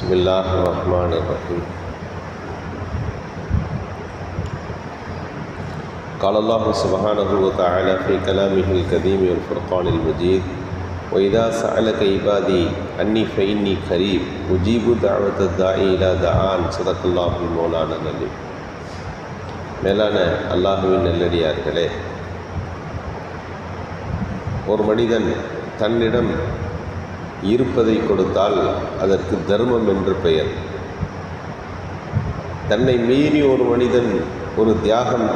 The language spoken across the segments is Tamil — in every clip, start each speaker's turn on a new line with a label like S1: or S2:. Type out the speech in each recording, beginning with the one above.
S1: بسم الله الرحمن الرحيم قال الله سبحانه وتعالى في كلامه القديم والفرقان المجيد وإذا سألك عبادي أني فإني قريب أجيب دعوة الداعي إلى دعان صدق الله المولانا العليم மேலான அல்லாஹுவின் நல்லடியார்களே ஒரு மனிதன் தன்னிடம் இருப்பதை கொடுத்தால் அதற்கு தர்மம் என்று பெயர். தன்னை மீறி ஒரு மனிதன் ஒரு தியாகம்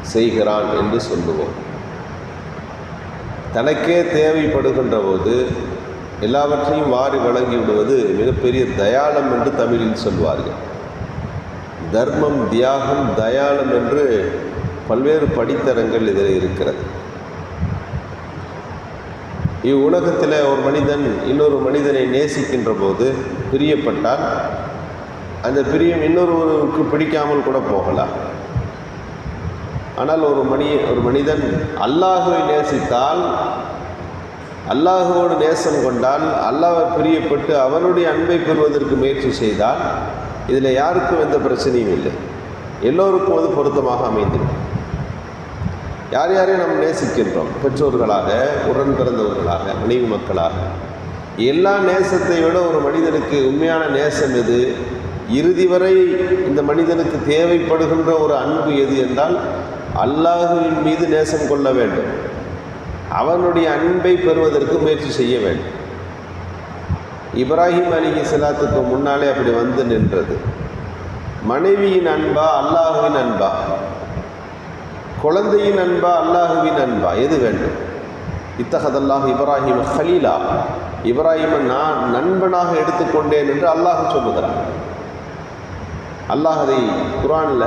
S1: செய்கிறான் என்று சொல்லுவோம். தனக்கே தேவைப்படுகின்ற போது எல்லாவற்றையும் வாரி வழங்கி விடுவது மிகப்பெரிய தயாளம் என்று தமிழில் சொல்வார்கள். தர்மம் தியாகம் தயாளம் என்று பல்வேறு படித்தரங்கள் இதில் இருக்கிறது. இவ்வுலகத்தில் ஒரு மனிதன் இன்னொரு மனிதனை நேசிக்கின்ற போது பிரியப்பட்டால் அந்த பிரியம் இன்னொருவருக்கு பிடிக்காமல் கூட போகலாம். ஆனால் ஒரு மணி ஒரு மனிதன் அல்லாஹுவை நேசித்தால் அல்லாஹுவோடு நேசம் கொண்டால் அல்லாஹை பிரியப்பட்டு அவனுடைய அன்பை பெறுவதற்கு முயற்சி செய்தால் இதில் யாருக்கும் எந்த பிரச்சனையும் இல்லை. எல்லோருக்கும் அது பொருத்தமாக அமைந்திருக்கும். யார் யாரையும் நாம் நேசிக்கின்றோம்? பெற்றோர்களாக உடன் பிறந்தவர்களாக மனைவி மக்களாக. எல்லா நேசத்தை விட ஒரு மனிதனுக்கு உண்மையான நேசம் எது? இறுதி வரை இந்த மனிதனுக்கு தேவைப்படுகின்ற ஒரு அன்பு எது என்றால் அல்லாஹுவின் மீது நேசம் கொள்ள வேண்டும். அவனுடைய அன்பை பெறுவதற்கு முயற்சி செய்ய வேண்டும். இப்ராஹிம் அலி இஸ்லாத்துக்கு முன்னாலே அப்படி வந்து நின்றது. மனைவியின் அன்பா அல்லாஹுவின் அன்பா? குழந்தையின் அன்பா அல்லாஹுவின் அன்பா எது வேண்டும்? இத்தகதல்லாஹ் இப்ராஹிம் ஹலீலா இப்ராஹிமை நான் நண்பனாக எடுத்துக்கொண்டேன் என்று அல்லாஹ் சொல்லுகிறான். அல்லாஹ் அதை குரானில்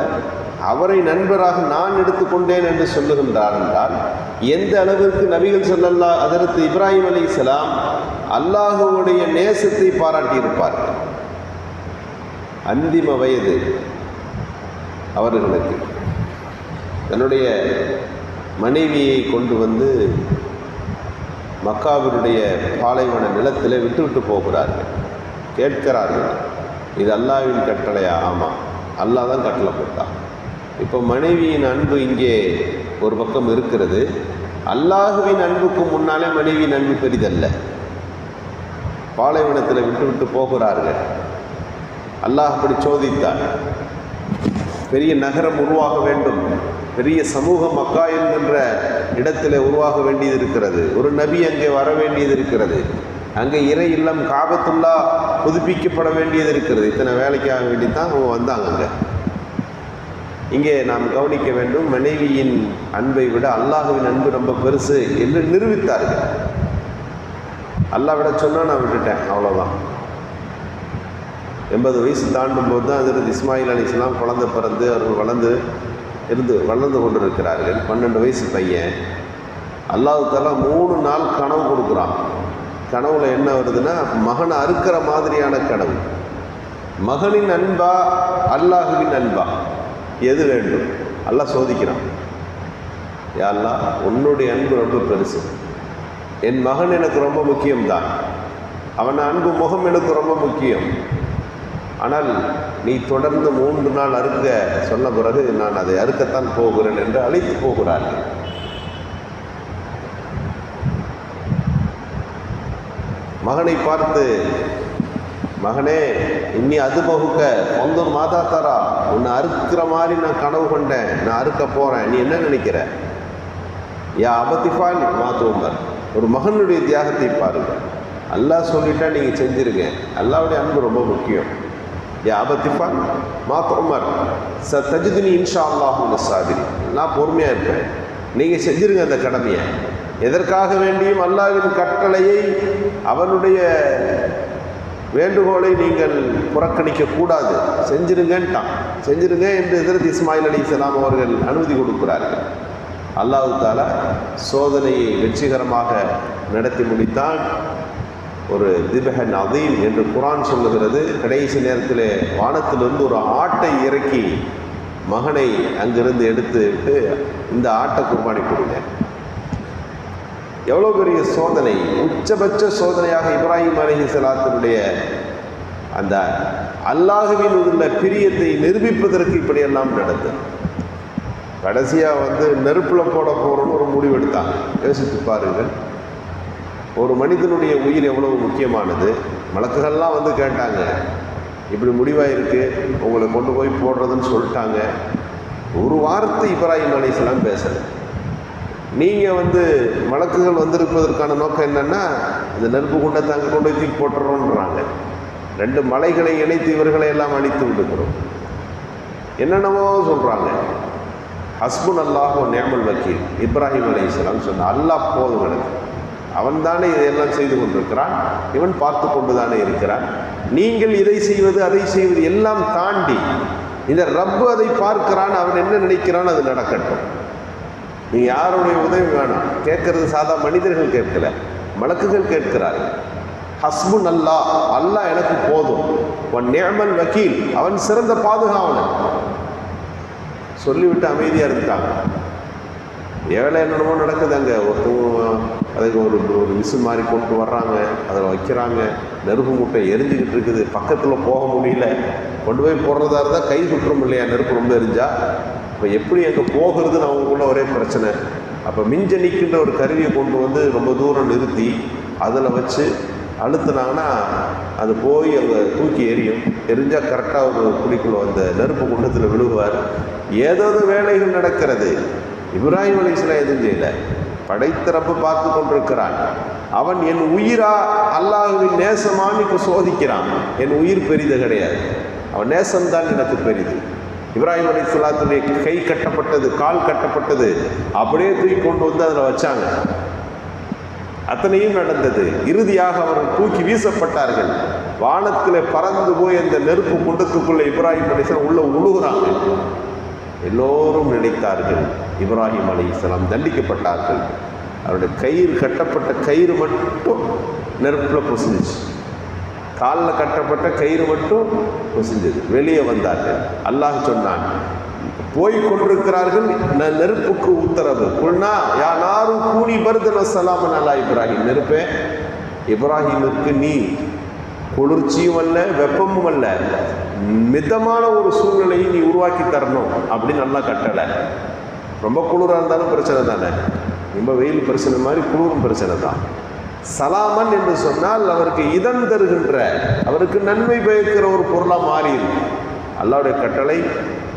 S1: அவரை நண்பராக நான் எடுத்துக்கொண்டேன் என்று சொல்லுகின்றார் என்றால் எந்த அளவிற்கு நபிகள் சொல்லல்லா அதற்கு இப்ராஹிம் அலி இஸ்லாம் அல்லாஹுவுடைய நேசத்தை பாராட்டியிருப்பார். அந்திம வயது அவர்களுக்கு. தன்னுடைய மனைவியை கொண்டு வந்து மக்காவினுடைய பாலைவன நிலத்தில் விட்டுவிட்டு போகிறார்கள். கேட்கிறார்கள் இது அல்லாவின் கட்டளையா? ஆமாம் அல்லாஹ் தான் கட்டளை போட்டான். இப்போ மனைவியின் அன்பு இங்கே ஒரு பக்கம் இருக்கிறது. அல்லாஹுவின் அன்புக்கு முன்னாலே மனைவியின் அன்பு பெரிதல்ல. பாலைவனத்தில் விட்டு விட்டு போகிறார்கள். அல்லாஹ் அப்படி சோதித்தான். பெரிய நகரம் உருவாக வேண்டும். பெரிய சமூக மக்கா என்கின்ற இடத்தில் உருவாக வேண்டியது இருக்கிறது ஒரு நபி அங்கே வர வேண்டியது இருக்கிறது அங்கே இறை இல்லம் காபத்துள்ளா புதுப்பிக்கப்பட வேண்டியது இருக்கிறது இத்தனை வேலைக்காக வேண்டி தான் அவங்க வந்தாங்க அங்கே. இங்கே நாம் கவனிக்க வேண்டும் மனைவியின் அன்பை விட அல்லாஹுவின் அன்பு ரொம்ப பெருசு என்று நிரூபித்தார்கள். அல்லாஹ் விட சொன்னால் நான் விட்டுட்டேன் அவ்வளோதான் எண்பது வயசு தாண்டும் போது தான் அதில் இஸ்மாயில் அலி இஸ்லாம் குழந்தை பிறந்து அவர்கள் வளர்ந்து இருந்து வளர்ந்து கொண்டு இருக்கிறார்கள் பன்னெண்டு வயசு பையன். அல்லாஹால மூணு நாள் கனவு கொடுக்குறான். கனவுல என்ன வருதுன்னா மகனை அறுக்கிற மாதிரியான கனவு. மகனின் அன்பா அல்லாஹுவின் அன்பா? எது வேண்டும்? அல்லாஹ் சோதிக்கிறான். யாருலா உன்னுடைய அன்பு ரொம்ப பெருசு. என் மகன் எனக்கு ரொம்ப முக்கியம்தான். அவன் அன்பு முகம் எனக்கு ரொம்ப முக்கியம். ஆனால் நீ தொடர்ந்து மூன்று நாள் அறுக்க சொன்ன பிறகு நான் அதை அறுக்கத்தான் போகிறேன் என்று அழைத்து போகிறார்கள். மகனை பார்த்து மகனே இன்னி அது பகுக்க ஒந்தூர் மாதா தாரா உன்னை அறுக்கிற மாதிரி நான் கனவு கொண்டேன் நான் அறுக்க போகிறேன் நீ என்ன நினைக்கிற? யா அபத்திஃபால் மாத்துவமர் ஒரு மகனுடைய தியாகத்தை பாருங்கள். அல்லாஹ் சொல்லிட்டா நீங்கள் செஞ்சிருங்க. அல்லாவுடைய அன்பு ரொம்ப முக்கியம். யா அபத்திஃபால் மாத்துவமர் ச தஜிதினி இன்ஷா அல்லாஹுங்க சாதிரி நான் பொறுமையாக இருப்பேன். நீங்கள் செஞ்சிருங்க அந்த கடமையை. எதற்காக வேண்டியும் அல்லாவின் கட்டளையை அவனுடைய வேண்டுகோளை நீங்கள் புறக்கணிக்க கூடாது. செஞ்சிருங்கன்ட்டான். செஞ்சிருங்க என்று எதிர்த்து இஸ்மாயில் அலி இஸ்லாம் அவர்கள் அனுமதி கொடுக்கிறார்கள். அல்லாஹு தாலா சோதனையை வெற்றிகரமாக நடத்தி முடித்தான். ஒரு திபஹன் அதீம் என்று குரான் சொல்லுகிறது. கடைசி நேரத்தில் வானத்திலிருந்து ஒரு ஆட்டை இறக்கி மகனை அங்கிருந்து எடுத்து விட்டு இந்த ஆட்டை குர்பானி கொடுங்க. எவ்வளோ பெரிய சோதனை. உச்சபட்ச சோதனையாக இப்ராஹிம் அலஹி சலாத்தினுடைய அந்த அல்லாஹுவின் உள்ள பிரியத்தை நிரூபிப்பதற்கு இப்படியெல்லாம் நடந்தது. கடைசியாக வந்து நெருப்பில் போட போகிறோன்னு ஒரு முடிவு எடுத்தாங்க. யோசித்து பாருங்கள். ஒரு மனிதனுடைய உயிர் எவ்வளவு முக்கியமானது? மலக்குகள்லாம் வந்து கேட்டாங்க. இப்படி முடிவாயிருக்கு. உங்களை கொண்டு போய் போடுறதுன்னு சொல்லிட்டாங்க. ஒரு வாரத்தை இப்ராஹிம் அலிஸ்லாம் பேசலை. நீங்கள் வந்து வழக்குகள் வந்திருப்பதற்கான நோக்கம் என்னென்னா இந்த நெருப்பு குண்டத்தை அங்கே கொண்டு போய் தூக்கி போட்டுறோன்றாங்க. ரெண்டு மலைகளை இணைத்து இவர்களை எல்லாம் அழித்து விடுக்கிறோம் என்னென்னவோ சொல்கிறாங்க ஹஸ்புன் அல்லாஹோ நேமல் வக்கீல். இப்ராஹிம் அலைஹிஸ்ஸலாம் சொன்ன அல்லாஹ் போதும் எனக்கு. அவன் தானே இதையெல்லாம் செய்து கொண்டிருக்கிறான். இவன் பார்த்து கொண்டு தானே இருக்கிறான். நீங்கள் இதை செய்வது அதை செய்வது எல்லாம் தாண்டி இந்த ரப்பு அதை பார்க்கிறான் அவன் என்ன நினைக்கிறான் அது நடக்கட்டும். நீ யாருடைய உதவி வேணும்? கேட்கறது சாதா மனிதர்கள் கேட்கல மலக்குகள் கேட்கிறார்கள். ஹஸ்புன் அல்லா அல்லாஹ் எனக்கு போதும். உன் நேமல் வக்கீல் அவன் சிறந்த பாதுகாவலன். சொல்லிவிட்டு அமைதியாக இருந்துட்டாங்க ஏழை என்னென்னமோ நடக்குது அங்கே. ஒருத்தவங்க அதுக்கு ஒரு ஒரு விசு மாதிரி கொண்டு வர்றாங்க. அதில் வைக்கிறாங்க. நெருப்பு மூட்டை எரிஞ்சுக்கிட்டு இருக்குது. பக்கத்தில் போக முடியல. கொண்டு போய் போடுறதா இருந்தால் கை சுற்றும் இல்லையா? நெருப்பு ரொம்ப எரிஞ்சால் இப்போ எப்படி அங்கே போகிறதுன்னு அவங்களுக்குள்ள ஒரே பிரச்சனை. அப்போ மிஞ்சனிக்கின்ற ஒரு கருவியை கொண்டு வந்து ரொம்ப தூரம் நிறுத்தி அதில் வச்சு அழுத்துனாங்கன்னா அது போய் அங்கே தூக்கி எரியும். எரிஞ்சால் கரெக்டாக ஒரு குழிக்குள்ள அந்த நெருப்பு குண்டத்தில் விழுகுவார். ஏதோ வேலைகள் நடக்கிறது. இப்ராஹிம் அலிஸ்லாம் எதுவும் செய்யல. படைத்திறப்பு பார்த்து கொண்டிருக்கிறான். அவன் என் உயிரா அல்லாஹுவின் நேசமான்னு இப்போ சோதிக்கிறான். என் உயிர் பெரிது கிடையாது. அவன் நேசம்தான் எனக்கு பெரிது. இப்ராஹிம் அலி சொல்லாத்துடைய கை கட்டப்பட்டது கால் கட்டப்பட்டது. அப்படியே தூக்கி கொண்டு வந்து அதில் வச்சாங்க. அத்தனையும் நடந்தது. இறுதியாக அவர்கள் தூக்கி வீசப்பட்டார்கள். வானத்தில் பறந்து போய் அந்த நெருப்பு குண்டத்துக்குள்ளே இப்ராஹிம் அலிஸ்லாம் உள்ள உழுகுறாங்க. எல்லோரும் நினைத்தார்கள். இப்ராஹிம் அலி இஸ்லாம் தண்டிக்கப்பட்டார்கள். அவருடைய கயிறு கட்டப்பட்ட கயிறு மட்டும் நெருப்பில் பொசிஞ்சிச்சு. காலில் கட்டப்பட்ட கயிறு மட்டும் பொசிஞ்சது. வெளியே வந்தார்கள். அல்லாஹ் சொன்னான் போய் கொண்டிருக்கிறார்கள். ந- நெருப்புக்கு உத்தரவு. குல்னா யாரும் நாரும் கூனி பருதன சலாமன் அல்லா இப்ராஹிம். நெருப்பே இப்ராஹிமுக்கு நீ குளிர்ச்சியும் அல்ல வெப்பமும் அல்ல. மிதமான ஒரு சூழ்நிலையை நீ உருவாக்கி தரணும் அப்படின்னு நல்லா கட்டளை. ரொம்ப குளிராக இருந்தாலும் பிரச்சனை தானே? ரொம்ப வெயில் பிரச்சனை மாதிரி குளிரும் பிரச்சனை தான். சலாமன் என்று சொன்னால் அவருக்கு இதம் தருகின்ற அவருக்கு நன்மை பயக்கிற ஒரு பொருளாக மாறியது. அல்லாவுடைய கட்டளை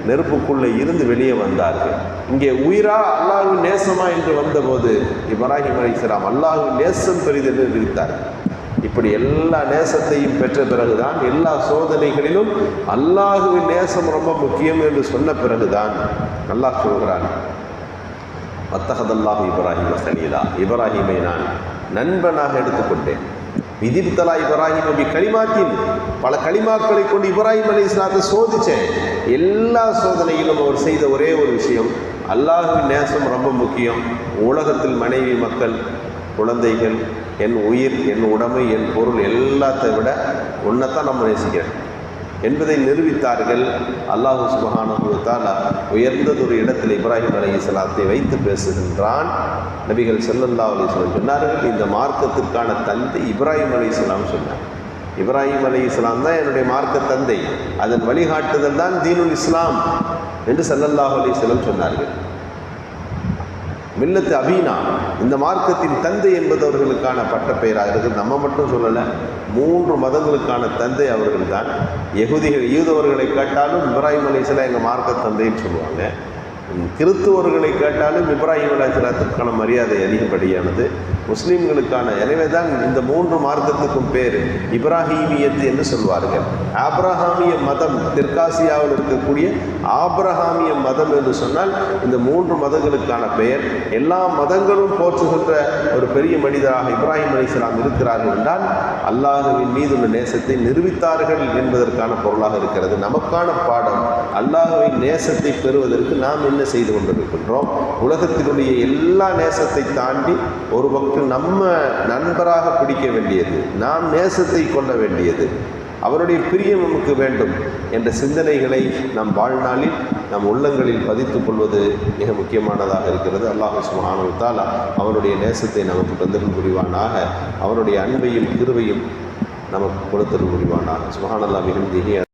S1: நெருப்புக்குள்ளே இருந்து வெளியே வந்தார்கள். இங்கே உயிரா அல்லாஹு நேசமா என்று வந்தபோது இப்ராஹிம் அலைஹிஸ்ஸலாம் அல்லாஹ்வின் நேசம் பெரிதென்று என்று இப்படி எல்லா நேசத்தையும் பெற்ற பிறகுதான் எல்லா சோதனைகளிலும் அல்லாஹுவின் நேசம் ரொம்ப முக்கியம் என்று சொன்ன பிறகுதான் அல்லாஹ் சொல்கிறான் மத்தகதல்லாஹு இப்ராஹிம சலீலா. இப்ராஹிமை நான் நண்பனாக எடுத்துக்கொண்டேன். விதிப்தலா இப்ராஹிம் அப்படி களிமாத்தின் பல களிமாக்களை கொண்டு இப்ராஹிம் அலி இஸ்லாத்தை சோதித்தேன். எல்லா சோதனையிலும் அவர் செய்த ஒரே ஒரு விஷயம் அல்லாஹுவின் நேசம் ரொம்ப முக்கியம். உலகத்தில் மனைவி மக்கள் குழந்தைகள் என் உயிர் என் உடமை என் பொருள் எல்லாத்தை விட உன்னைத்தான் நம்ம நேசிக்கிறேன் என்பதை நிரூபித்தார்கள் அல்லாஹு சுபஹானஹு உயர்ந்ததொரு இடத்தில் இப்ராஹிம் அலைஹிஸ்ஸலாத்தை வைத்து பேசுகின்றான். நபிகள் செல்லல்லா அலைஹி சொன்னார்கள் இந்த மார்க்கத்திற்கான தந்தை இப்ராஹிம் அலைஹிஸ்ஸலாம் சொன்னார். இப்ராஹிம் இஸ்லாம் தான் என்னுடைய மார்க்க தந்தை. அதன் வழிகாட்டுதல் தான் தீனுல் இஸ்லாம் என்று செல்லல்லாஹு அலி இஸ்லாம் சொன்னார்கள். மில்லத்து அபீனா. இந்த மார்க்கத்தின் தந்தை என்பது அவர்களுக்கான பட்ட பெயராக இருக்குது நம்ம மட்டும் சொல்லலை மூன்று மதங்களுக்கான தந்தை அவர்கள் தான் எகுதிகள் யூதவர்களை கேட்டாலும் இப்ராஹிம் அலிஸ்லாம் எங்கள் மார்க்க தந்தைன்னு சொல்லுவாங்க. கிறித்துவர்களை கேட்டாலும் இப்ராஹிம் அலிஸ்லாத்திற்கான மரியாதை அதிகப்படியானது. முஸ்லீம்களுக்கான எனவே தான் இந்த மூன்று மார்க்கத்துக்கும் பேர் இப்ராஹீமியத்து என்று சொல்வார்கள். ஆப்ரஹாமிய மதம் தெற்காசியாவில் இருக்கக்கூடிய ஆப்ரஹாமிய மதம் என்று சொன்னால் இந்த மூன்று மதங்களுக்கான பெயர். எல்லா மதங்களும் போற்றுகின்ற ஒரு பெரிய மனிதராக இப்ராஹிம் அலிஸ்லாம் இருக்கிறார்கள் என்றால் அல்லாஹுவின் மீது உள்ள நேசத்தை நிரூபித்தார்கள் என்பதற்கான பொருளாக இருக்கிறது. நமக்கான பாடம் அல்லாஹுவின் நேசத்தை பெறுவதற்கு நாம் என்ன செய்து கொண்டிருக்கின்றோம்? உலகத்தினுடைய எல்லா நேசத்தை தாண்டி ஒரு பக்கம் நம்ம நண்பராக பிடிக்க வேண்டியது நாம் நேசத்தை கொள்ள வேண்டியது அவருடைய பிரியம் நமக்கு வேண்டும் என்ற சிந்தனைகளை நம் வாழ்நாளில் நம் உள்ளங்களில் பதித்துக் கொள்வது மிக முக்கியமானதாக இருக்கிறது. அல்லாஹ் சுப்ஹானஹு தாலா அவருடைய நேசத்தை நமக்கு தந்திருக்க புரிவானாக. அவருடைய அன்பையும் கிருவையும் நமக்கு கொடுத்திருக்க புரிவானாக. சுபஹானல்லாஹ் பிஹம்திஹி